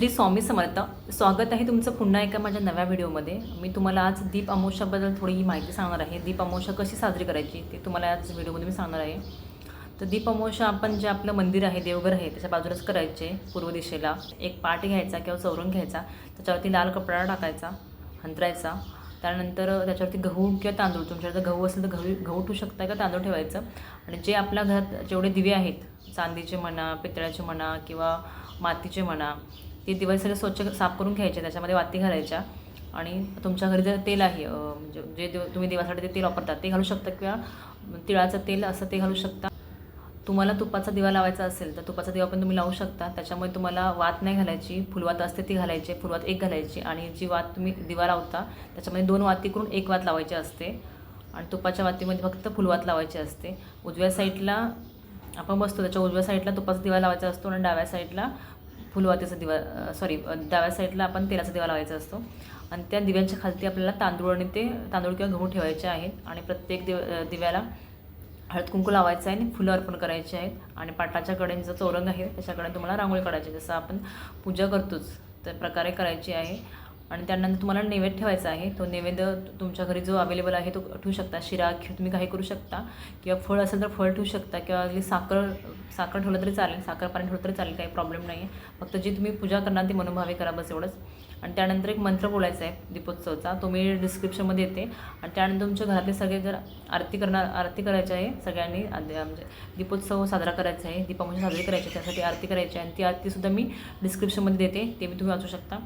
श्री स्वामी समर्थ. स्वागत आहे तुमचं पुन्हा एका माझ्या नव्या व्हिडिओमध्ये. मी तुम्हाला आज दीप अमोशाबद्दल थोडी ही माहिती सांगणार आहे. दीप अमोशा कशी साजरी करायची ते तुम्हाला आज व्हिडिओमध्ये मी सांगणार आहे. तर दीप अमोशा आपण जे आपलं मंदिर आहे देवघर आहे त्याच्या बाजूलाच करायचे पूर्व दिशेला. एक पाट घ्यायचा किंवा चौरंग घ्यायचा त्याच्यावरती लाल कपडा टाकायचा हंतरायचा. त्यानंतर त्याच्यावरती गहू किंवा तांदूळ तुमच्याकडे गहू असेल तर गहू गहू ठेवू शकता का? तांदूळ ठेवायचं. आणि जे आपल्या घरात जेवढे दिवे आहेत चांदीचे म्हणा पितळ्याचे म्हणा किंवा मातीचे म्हणा ते दिवाळी सगळे स्वच्छ साफ करून घ्यायचे त्याच्यामध्ये वाती घालायच्या आणि तुमच्या घरी जर तेल आहे म्हणजे जे देव तुम्ही देवासाठी ते तेल वापरतात ते घालू शकता किंवा तिळाचं तेल असं ते घालू शकता. तुम्हाला तुपाचा दिवा लावायचा असेल तर तुपाचा दिवा पण तुम्ही लावू शकता. त्याच्यामुळे तुम्हाला वात नाही घालायची फुलवात असते ती घालायची फुलवात एक घालायची आणि जी वात तुम्ही दिवा लावता त्याच्यामध्ये दोन वाती करून एक वात लावायची असते. आणि तुपाच्या वातीमध्ये फक्त फुलवात लावायची असते. उजव्या साईडला आपण बसतो त्याच्या उजव्या साईडला तुपाचा दिवा लावायचा असतो आणि डाव्या साईडला फुलवातीचा दिवा सॉरी डाव्या साईडला आपण तेलाचा दिवा लावायचा असतो. आणि त्या दिव्यांच्या खालती आपल्याला तांदूळ आणि ते तांदूळ किंवा गहू ठेवायचे आहेत. आणि प्रत्येक दिव दिव्याला हळद कुंकू लावायचं आहे आणि फुलं अर्पण करायची आहेत. आणि पाटाच्या कडेन जो चौरंग आहे त्याच्याकडे तुम्हाला रांगोळी काढायची जसं आपण पूजा करतोच त्या प्रकारे करायची आहे. आणि त्यानंतर तुम्हाला नैवेद्य ठेवायचा आहे. तो नैवेद्य तुमच्या घरी जो अवेलेबल आहे तो ठेवू शकता. शिरा खीर तुम्ही काही करू शकता. किंवा फळ असेल तर फळ ठेवू शकता. किंवा अगदी साखर साखर ठेवलं तरी चालेल. साखर पाणी ठेवलं तरी चालेल. काही प्रॉब्लेम नाही आहे फक्त जी तुम्ही पूजा करणार ती मनोभावे करा बस एवढंच. आणि त्यानंतर एक मंत्र बोलायचा आहे दीपोत्सवचा. तो मी डिस्क्रिप्शनमध्ये येते. आणि त्यानंतर तुमच्या घरातले सगळे जर आरती करणार आरती करायची आहे सगळ्यांनी म्हणजे दीपोत्सव साजरा करायचा आहे. दीपावली साजरी करायची आहे. त्यासाठी आरती करायची आहे. आणि ती आरतीसुद्धा मी डिस्क्रिप्शनमध्ये देते. ते मी तुम्ही वाचू शकता.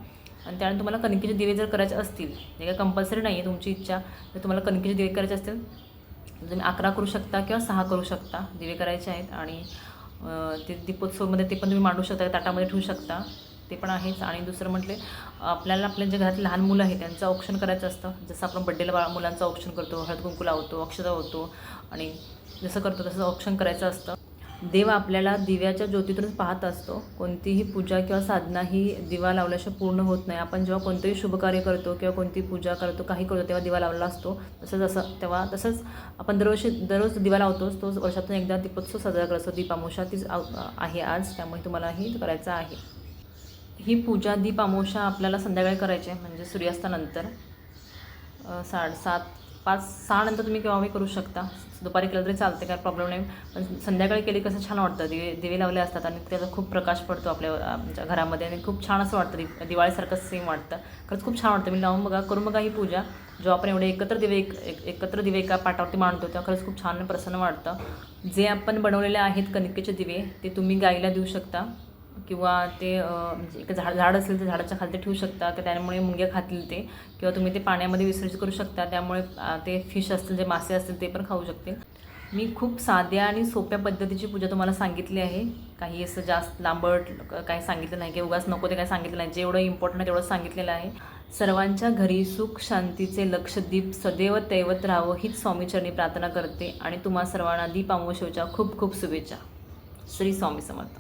आणि त्यानंतर तुम्हाला कणकेचे दिवे जर करायचे असतील जे काय कंपल्सरी नाही आहे तुमची इच्छा जर तुम्हाला कणकेचे दिवे करायचे असतील तर तुम्ही अकरा करू शकता किंवा सहा करू शकता दिवे करायचे आहेत. आणि ते दीपोत्सवमध्ये ते पण तुम्ही मांडू शकता ताटामध्ये ठेवू शकता. ते पण आहेच. आणि दुसरं म्हटले आपल्याला आपल्या जे घरात लहान मुलं आहेत त्यांचं औक्षण करायचं असतं. जसं आपण बड्डेला बा मुलांचं औक्षण करतो हळद कुंकू लावतो अक्षता होतो. आणि जसं करतो तसं औक्षण करायचं असतं. देव आपल्याला दिव्याच्या ज्योतीतूनच पाहत असतो. कोणतीही पूजा किंवा साधना ही दिवा लावल्याशिवाय पूर्ण होत नाही. आपण जेव्हा कोणतंही शुभकार्य करतो किंवा कोणती पूजा करतो काही करतो तेव्हा दिवा लावला असतो. तसंच असं तेव्हा तसंच आपण दरवर्षी दररोज दिवा लावतोच तो वर्षातून एकदा दीपोत्सव साजरा करतो. दीपामोषा तीच आहे आज. त्यामुळे तुम्हालाही करायचं आहे. ही पूजा दीपामोषा आपल्याला संध्याकाळी करायची आहे म्हणजे सूर्यास्तानंतर. अ, साडेसात पाच सहानंतर तुम्ही केव्हाही करू शकता. दुपारी केलं तरी चालते काय प्रॉब्लेम नाही. पण संध्याकाळी केली कसं छान वाटतं. दिवे दिवे लावले असतात आणि त्याचा खूप प्रकाश पडतो आपल्या आमच्या घरामध्ये आणि खूप छान असं वाटतं. दिवाळीसारखं सेम वाटतं. खरंच खूप छान वाटतं. मी लावून बघा करून बघा ही पूजा. जेव्हा आपण एवढे एकत्र दिवे एक एकत्र दिवे एका पाटावरती मांडतो तेव्हा खरंच खूप छान प्रसन्न वाटतं. जे आपण बनवलेले आहेत कणिकेचे दिवे ते तुम्ही गाईला देऊ शकता. किंवा ते म्हणजे एक झाड झाड असेल तर झाडाच्या खाली ते ठेवू शकता तर त्यामुळे मुंग्या खातील ते. किंवा तुम्ही ते पाण्यामध्ये विसर्जित करू शकता त्यामुळे ते फिश असतील जे मासे असतील ते पण खाऊ शकतील मी खूप साध्या आणि सोप्या पद्धतीची पूजा तुम्हाला सांगितली आहे. काही असं जास्त लांबट काही सांगितलं नाही की उगाच नको ते काही सांगितलं नाही. जेवढं इम्पॉर्टंट आहे तेवढं सांगितलेलं आहे. सर्वांच्या घरी सुख शांतीचे लक्षदीप सदैव तैवत राहावं हीच स्वामीचरणी प्रार्थना करते. आणि तुम्हा सर्वांना दीप अमावस्येच्या खूप खूप शुभेच्छा. श्री स्वामी समर्थ.